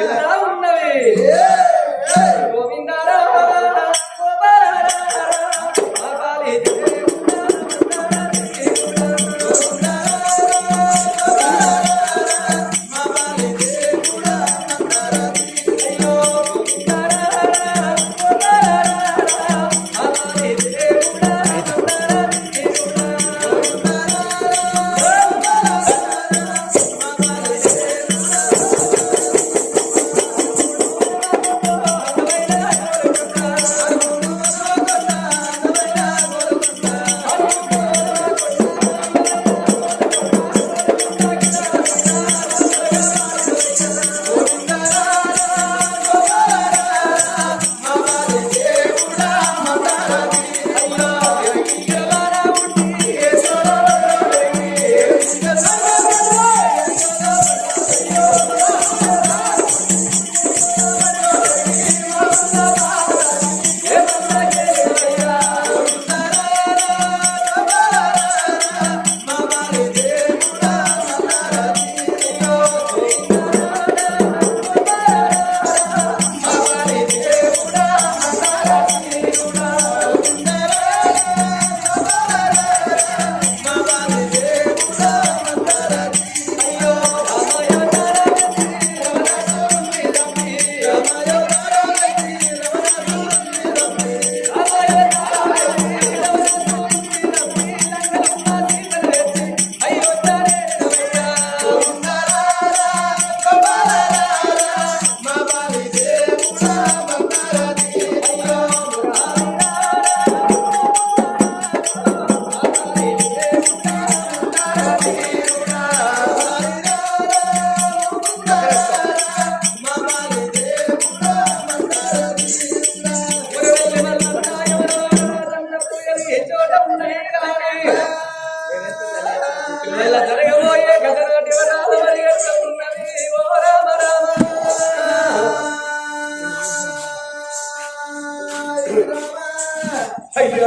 ఎలా ఉన్నవి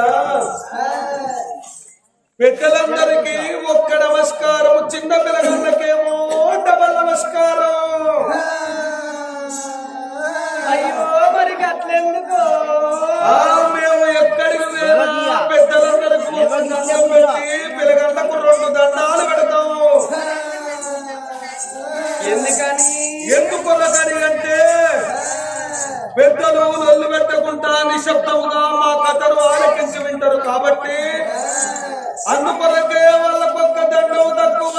అయ్యా పెద్దలందరికీ ఒక్క నమస్కారం చిన్న పిల్లగాళ్ళకేమో డబల్ నమస్కారం. అయ్యో మరి అట్లెందుకో మేము ఎక్కడికి పెద్దలందరికీ ఒక దండం పెట్టి పిల్లగాళ్ళకు రెండు దండాలు పెడతాము ఎందుకని? ఎందుకొల్లకని అంటే పెద్దలు నొల్లు పెట్టకుండా నిశ్శబ్దముగా ఆలకించి వింటారు కాబట్టి అందుకొరకే పక్క దండవు తక్కువ.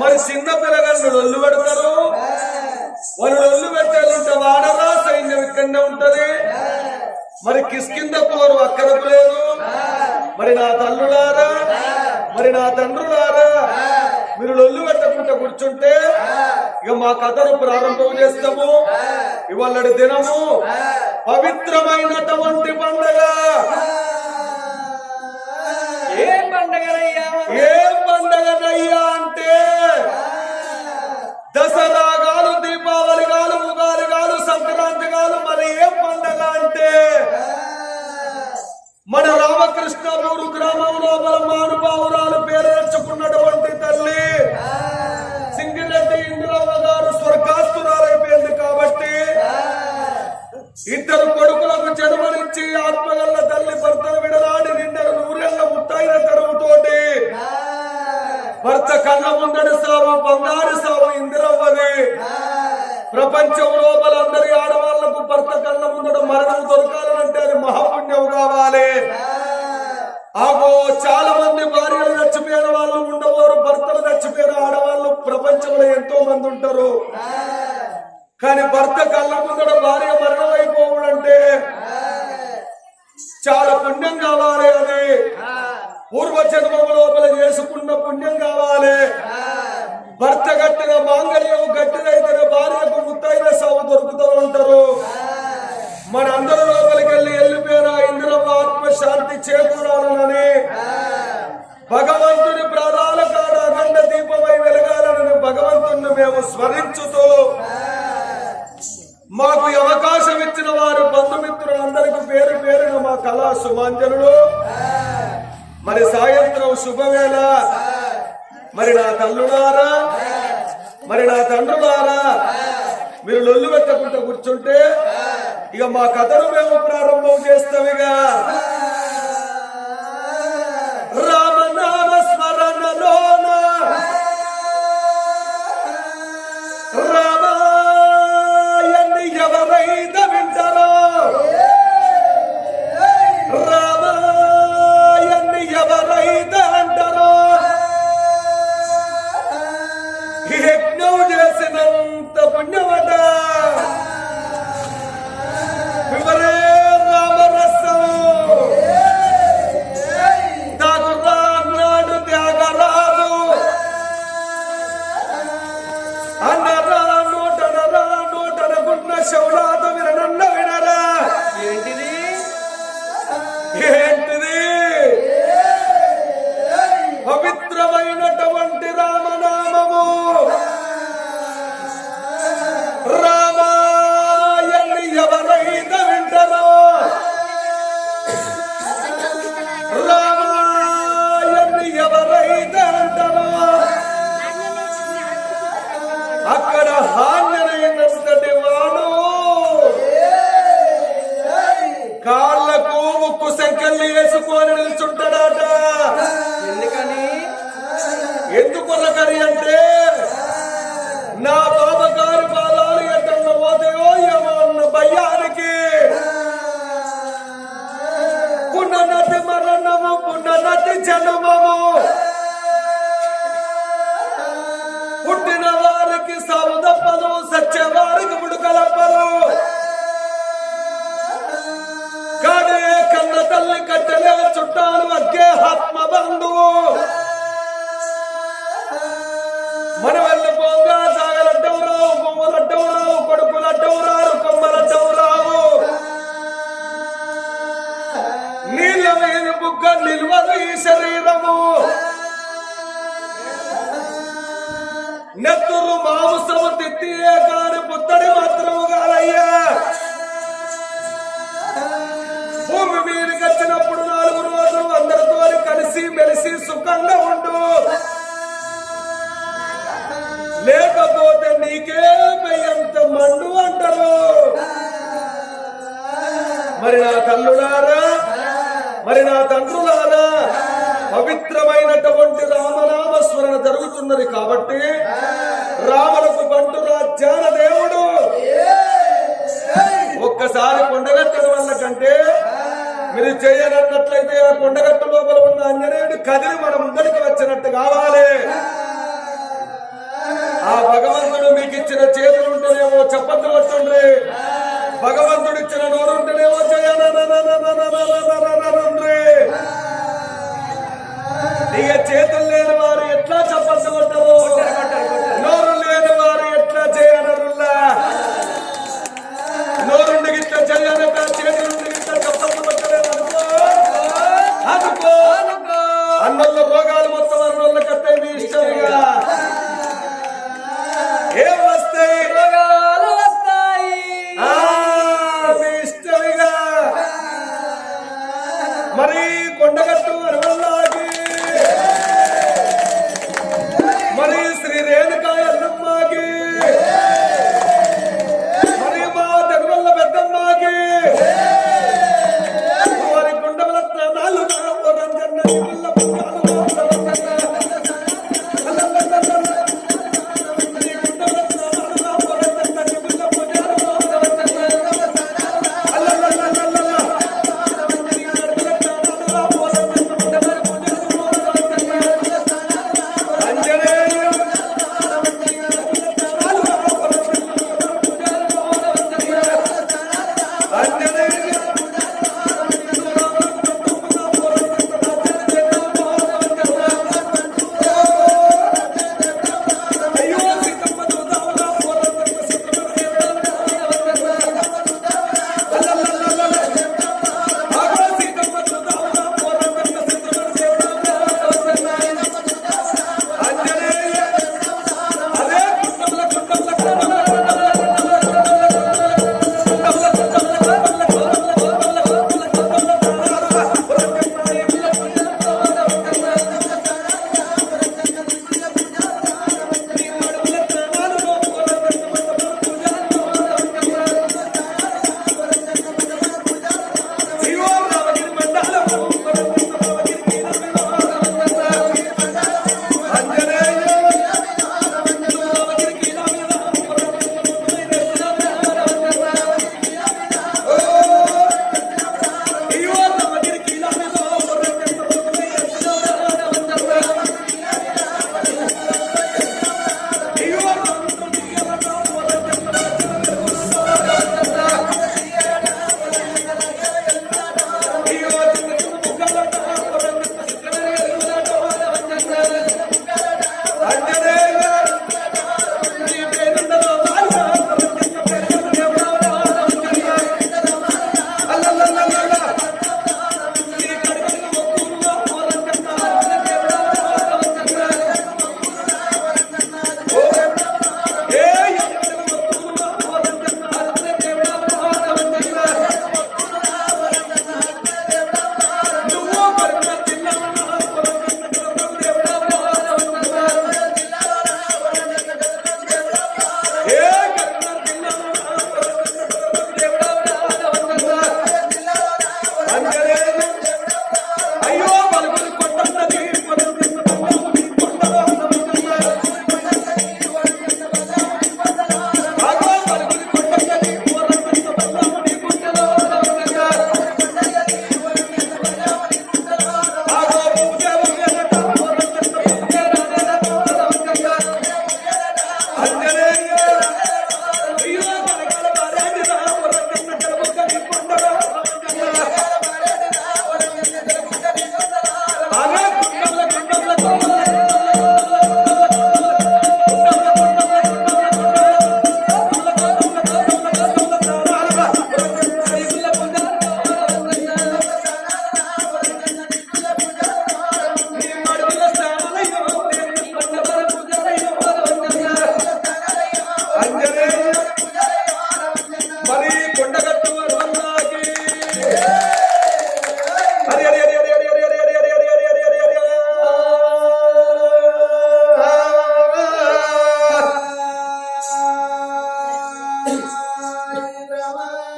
మరి చిన్న పిల్లగాళ్ళు నొల్లు పెడతారు? వాళ్ళు నొల్లు పెట్టాలంటే వాడరా సైన్యం ఇక్కడనే ఉంటది. మరి కిస్కింద పోరు అక్కడకు లేదు. మరి నా తల్లులారా మరి నా తండ్రులారా మీరు లొల్లు పెట్టకుండా కూర్చుంటే ఇక మా కథను ప్రారంభం చేస్తాము. ఇవాళ దినము. పవిత్రమైనటువంటి పండగ. ఏం పండగలయ్యా ఏం పండగనయ్యా అంటే దసరా గాలు దీపావళి గాలు ఉగాది గాలు సంక్రాంతి గాలు మరి ఏం పండగ అంటే మన రామకృష్ణపూరు గ్రామం లోపల మానుభావురాలు భర్త కళ్ళ ముందడి సావు బంగారు సావు ఇందిరవ్వది ప్రపంచం లోపల అందరి ఆడవాళ్ళకు భర్త కళ్ళ ముందడ మరణం దొరకాలంటే అది మహాపుణ్యం కావాలి. ఆగో చాలా మంది భార్యలు చచ్చిపోయిన వాళ్ళు ఉండవారు భర్తలు చచ్చిపోయిన ఆడవాళ్ళు ప్రపంచంలో ఎంతో మంది ఉంటారు. కానీ భర్త కళ్ళ ముందడ భార్య మరణం అయిపోవాలంటే చాలా పుణ్యం కావాలి అది. పూర్వ జన్మం లోపల చేసుకున్న పుణ్యం కావాలి. భర్త గట్టిన మాంగళ్యం గట్టిదైతే భార్యకు ముత్తైన సాగు దొరుకుతూ ఉంటారు. మన అందరి లోపలికి వెళ్ళి వెళ్ళిపోయినా ఇందులో ఆత్మశాంతి చేకూరాలని భగవంతుని ప్రాణాల కాడ అఖండ దీపమై వెలగాలని భగవంతుని మేము స్మరించుతూ మాకు అవకాశం ఇచ్చిన వారు బంధుమిత్రులందరికీ పేరు పేరున మా కళా సుమాంజనుడు శుభవేళ. మరి నా తల్లులారా మరి నా తండ్రులారా? మీరు లొల్లు పెట్టకుండా కూర్చుంటే ఇక మా కథను మేము ప్రారంభం చేస్తాం ఇక. ಪುಣ್ಯವಾದ అది చేయాలన్నట్లయితే ఆ కొండగట్ట లోపల ఉన్న అంజనేయుడు కదిలి మన ముందరికి వచ్చినట్టు కావాలి. ఆ భగవంతుడు మీకు ఇచ్చిన చేతులు ఉంటేనేమో చప్పట్లు వస్తుండ్రి భగవంతుడు ఇచ్చిన నోరు ఉంటేనేమో చేయాలి ఇక చేతులు లేని వారు ఎట్లా చప్పట్లు కొట్టరు నోరు లేని వారు ఎట్లా చేయనరుల్లా నోరుండి ఇట్లా చేయాలంటే చేతులు మరి కొండగట్టు అరవల్లా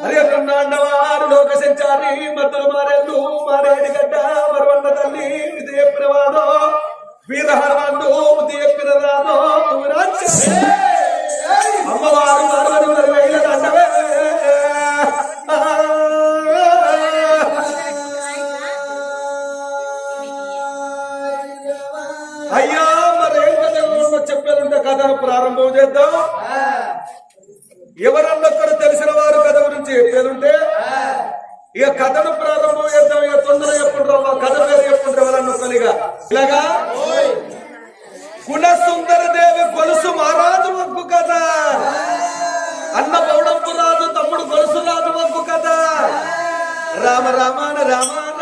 హరి బ్రహ్మాండవారు లోక సంచారి మద్దలు మారెల్లు మారేడి గడ్డ మరవన్న తల్లి ఇదే ప్రవాదం వీర చెప్పిన రాదో అమ్మవారు మరవని మరి వేల దండవే. అయ్యా మరి ఏం కథ? ప్రారంభం చేద్దాం. ఎవరన్నొక్కరు తెలిసిన గురించి చెప్పేది ఉంటే ఇక కథను ప్రారంభం చేద్దాం ఇక తొందర చెప్పుంటారు కథ పేరు చెప్పుంటారు ఎవరన్నొక్కరిగా ఇలాగా? గుణసుందర దేవి గొలుసు మహారాజు వంకు కథ. అన్న పౌడంపు రాజు తమ్ముడు గొలుసు రాజు వంకు కథ. రామ రామాన రామాన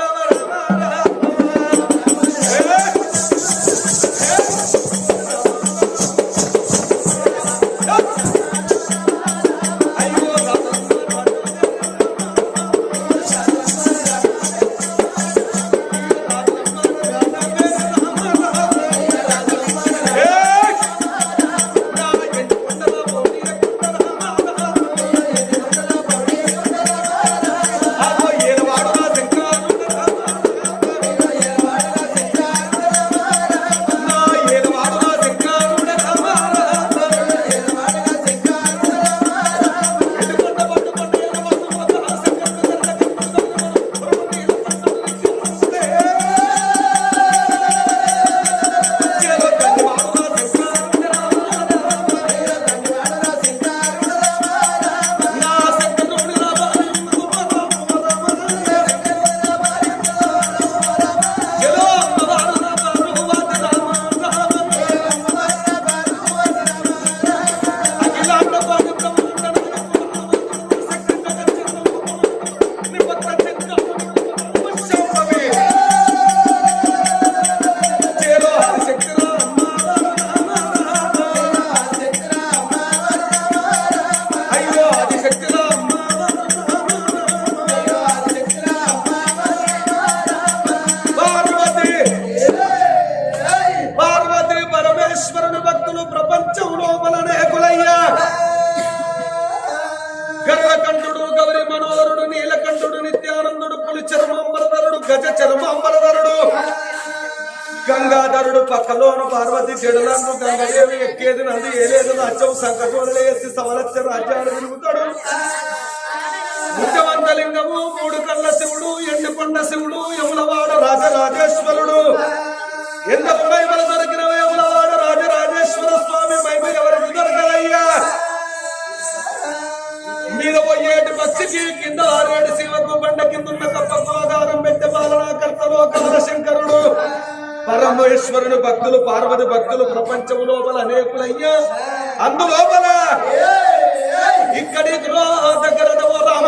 గంగాధరుడు పక్కలోను పార్వతి చెడులను గంగదేవి ఎక్కేది నది ఏలేదు నచ్చవు సంకటోడలు ఎత్తి సవలచ్చ రాజ్యాలు తిరుగుతాడు ముఖ్యమంతలింగము మూడు కళ్ళ శివుడు ఎండుకొండ శివుడు యములవాడ రాజరాజేశ్వరుడు. ఎందుకు మహిమలు దొరికిన యములవాడ రాజరాజేశ్వర స్వామి మహిమ ఎవరికి దొరకదయ్యా? మీద పోయేటి పచ్చికి కింద ఆరేడు శివకు బండ కింద ఉన్న తప్పకు ఆధారం పెట్టే పాలనా కర్తలో కాలశంకరుడు. పరమేశ్వరుడు భక్తులు పార్వతి భక్తులు ప్రపంచం లోపల అనేకులయ్యా. అందులోపల ఇక్కడికి రా దగ్గర రామ.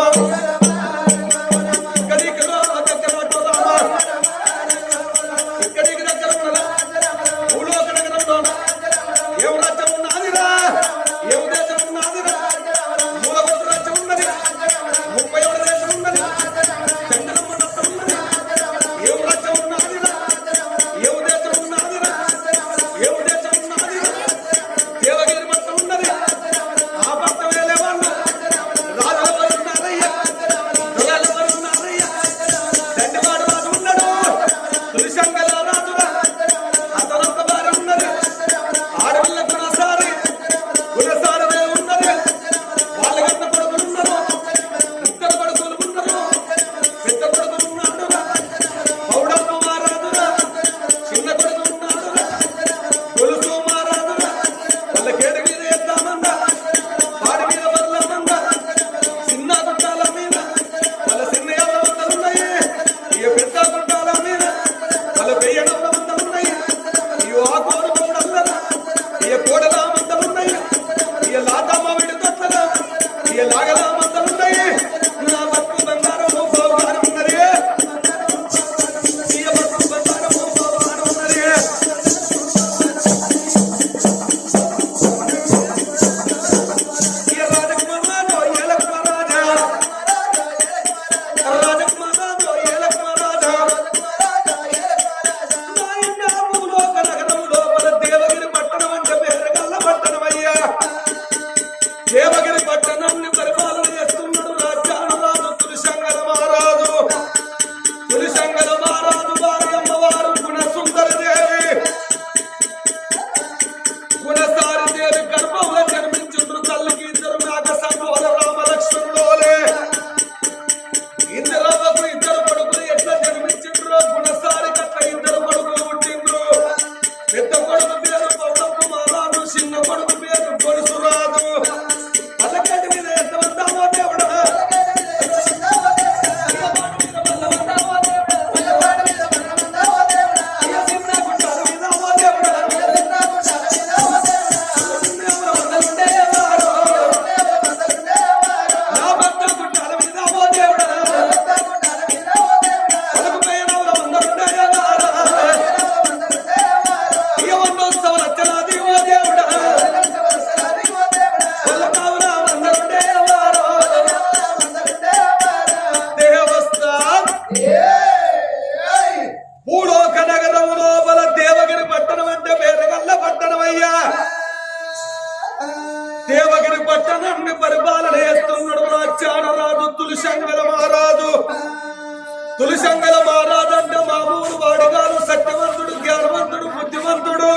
తులిశంగల మహారాజు మామూలు వాడిగారు సత్యవంతుడు జ్ఞానవంతుడు బుద్ధివంతుడు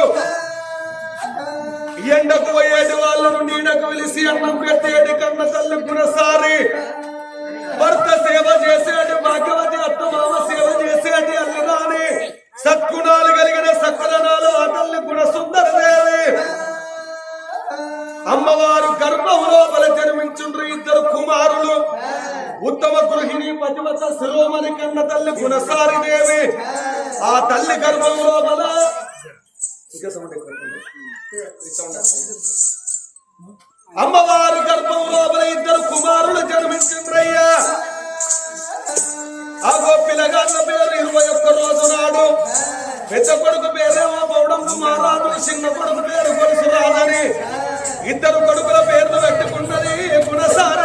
ఎండకు పోయేటి వాళ్ళను నీడకు వెలిసి అన్నం పెట్టేటి కన్న తల్లి గుణసారి భర్త సేవ చేసేటి భాగ్యవతి అత్త మామ సేవ చేసేటి అల్లిరాని సత్గుణాలు కలిగిన సకలనాలు ఆ తల్లి గుణ సుందరదేవి అమ్మవారు గర్భంలో బల జన్మించుండ్రు ఇద్దరు కుమారులు. ఉత్తమ గృహిణి పతివత శిరోమణి కన్న తల్లి గుణసారి దేవి. ఆ తల్లి గర్భం లోపల ఇంకా సౌండ్ అమ్మవారి గర్భం లోపల ఇద్దరు కుమారులు జన్మించిండ్రయ్యా. ఆ పిల్లగాళ్ళ పేరు ఇరవై ఒక్క రోజు నాడు. పెద్ద కొడుకు పేరేమో పౌడం మహారాజు చిన్న కొడుకు పేరు కొలుసు రాదని. ఇద్దరు కొడుకుల పేర్లు పెట్టుకున్నది గుణసార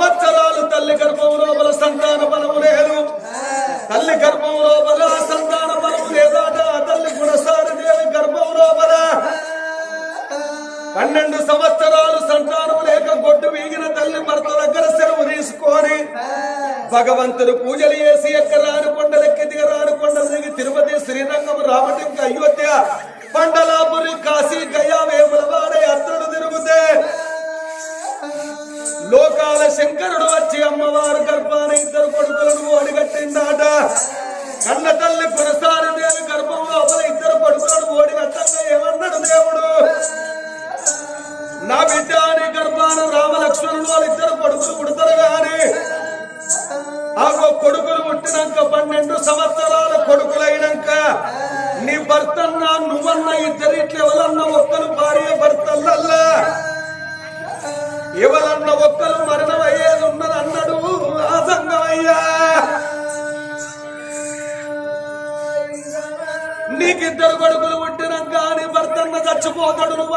సంవత్సరాలు తల్లి గర్భం లోపల సంతాన బలము లేదు. తల్లి గర్భం లోపల సంతాన బలము లేదా తల్లి గుణసారి దేవి గర్భం లోపల. పన్నెండు సంవత్సరాలు సంతానం లేక గొడ్డు వీగిన తల్లి భర్త దగ్గర సెలవు తీసుకొని భగవంతుడు పూజలు చేసి ఎక్కడ రాను కొండలెక్కి దిగ రాను కొండలు దిగి తిరుపతి శ్రీరంగం రామటింక అయోధ్య పండలాపురి కాశీ గ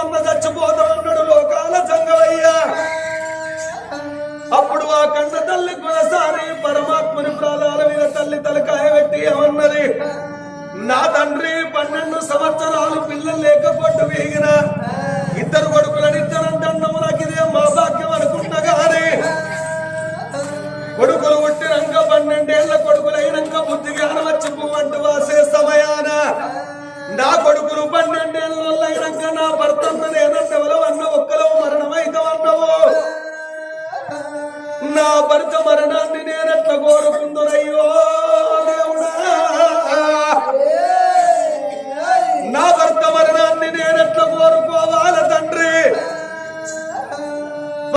చచ్చిపోతాడు నువ్వన్న చచ్చిపోతాడు